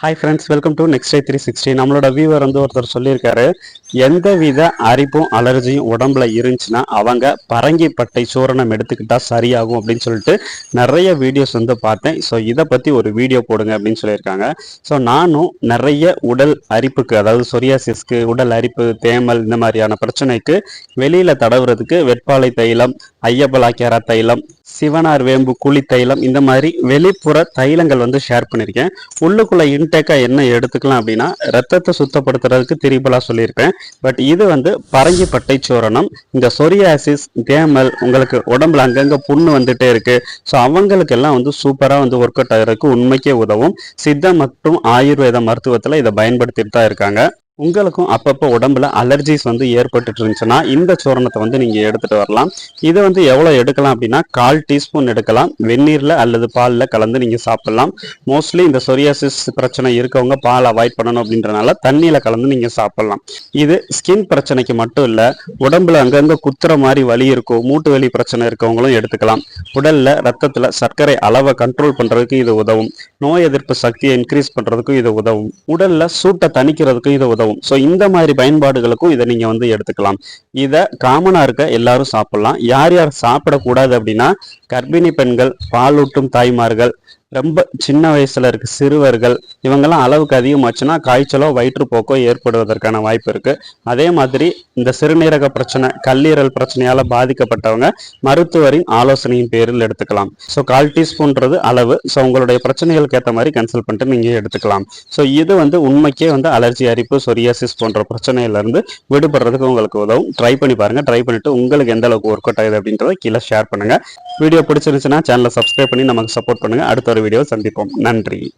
Hi friends welcome to next day three sixty நம்மளோட viewer வந்து ஒருத்தர் சொல்லியிருக்காரு எந்த வித அரிப்பும் அலர்ஜியும் உடம்புல இருந்துச்சுன்னா அவங்க பரங்கிப்பட்டை சூரணம் எடுத்துக்கிட்டா சரியாகும் அப்படின்னு சொல்லிட்டு நிறைய வீடியோஸ் வந்து பார்த்தேன். ஸோ இதை பற்றி ஒரு வீடியோ போடுங்க அப்படின்னு சொல்லியிருக்காங்க. ஸோ நானும் நிறைய உடல் அரிப்புக்கு அதாவது சொரியாசிஸ்க்கு உடல் அரிப்பு தேமல் இந்த மாதிரியான பிரச்சனைக்கு வெளியில் தடவுறதுக்கு வெட்பாலை தைலம் ஐயப்பலாக்கியார தைலம் சிவனார் வேம்பு குழி தைலம் இந்த மாதிரி வெளிப்புற தைலங்கள் வந்து ஷேர் பண்ணியிருக்கேன் உள்ளுக்குள்ள இன்டேக்காக என்ன எடுத்துக்கலாம் அப்படின்னா ரத்தத்தை சுத்தப்படுத்துறதுக்கு திரிபலா சொல்லியிருப்பேன் பட் இது வந்து பரங்கிப்பட்டை சூரணம். இந்த சொரியாசிஸ் தேமல் உங்களுக்கு உடம்புல அங்கங்கே புண்ணு வந்துட்டே இருக்கு. ஸோ அவங்களுக்கெல்லாம் வந்து சூப்பராக வந்து ஒர்க் அவுட் ஆகிறதுக்கு உண்மைக்கே உதவும். சித்த மற்றும் ஆயுர்வேத மருத்துவத்தில் இதை பயன்படுத்திட்டு தான் இருக்காங்க. உங்களுக்கும் அப்பப்போ உடம்புல அலர்ஜிஸ் வந்து ஏற்பட்டுட்டு இருந்துச்சுன்னா இந்த சூரணத்தை வந்து நீங்க எடுத்துட்டு வரலாம். இதை வந்து எவ்வளோ எடுக்கலாம் அப்படின்னா கால் டீஸ்பூன் எடுக்கலாம். வெந்நீர்ல அல்லது பாலில் கலந்து நீங்க சாப்பிடலாம். மோஸ்ட்லி இந்த சொரியாசிஸ் பிரச்சனை இருக்கவங்க பால் அவாய்ட் பண்ணணும் அப்படின்றனால தண்ணியில கலந்து நீங்க சாப்பிடலாம். இது ஸ்கின் பிரச்சனைக்கு மட்டும் இல்ல உடம்புல அங்கங்க குத்துற மாதிரி வலி இருக்கும் மூட்டு வலி பிரச்சனை இருக்கவங்களும் எடுத்துக்கலாம். உடல்ல ரத்தத்துல சர்க்கரை அளவை கண்ட்ரோல் பண்றதுக்கு இது உதவும். நோய் எதிர்ப்பு சக்தியை இன்க்ரீஸ் பண்றதுக்கும் இது உதவும். உடல்ல சூட்டை தணிக்கிறதுக்கும் இது உதவும். ஸோ இந்த மாதிரி பயன்பாடுகளுக்கும் இதை நீங்க வந்து எடுத்துக்கலாம். இதை காமனா இருக்க எல்லாரும் சாப்பிடலாம். யார் யார் சாப்பிடக்கூடாது அப்படின்னா கர்ப்பிணி பெண்கள் பாலூட்டும் தாய்மார்கள் ரொம்ப சின்ன வயசில் இருக்க சிறுவர்கள் இவங்கெல்லாம் அளவுக்கு அதிகமாச்சுன்னா காய்ச்சலோ வயிற்றுப்போக்கோ ஏற்படுவதற்கான வாய்ப்பு இருக்குது அதே மாதிரி இந்த சிறுநீரக பிரச்சனை கல்லீரல் பிரச்சனையால் பாதிக்கப்பட்டவங்க மருத்துவரின் ஆலோசனையின் பேரில் எடுத்துக்கலாம். ஸோ கால் டீஸ்பூன்றது அளவு. ஸோ உங்களுடைய பிரச்சனைகளுக்கு ஏற்ற மாதிரி கன்சல்ட் பண்ணிட்டு நீங்கள் எடுத்துக்கலாம். ஸோ இது வந்து உண்மைக்கே வந்து அலர்ஜி அரிப்பு சொரியாசிஸ் போன்ற பிரச்சனையிலேருந்து விடுபடுறதுக்கு உங்களுக்கு உதவும். ட்ரை பண்ணி பாருங்கள் ட்ரை பண்ணிவிட்டு உங்களுக்கு எந்த அளவுக்கு ஒர்க் அவுட் ஆகுது அப்படின்றத கீழே ஷேர் பண்ணுங்கள் வீடியோ பிடிச்சிருந்துச்சுன்னா சேனலை சப்ஸ்கிரைப் பண்ணி நமக்கு சப்போர்ட் பண்ணுங்க. அடுத்த இன்னொரு வீடியோ சந்திப்போம். நன்றி.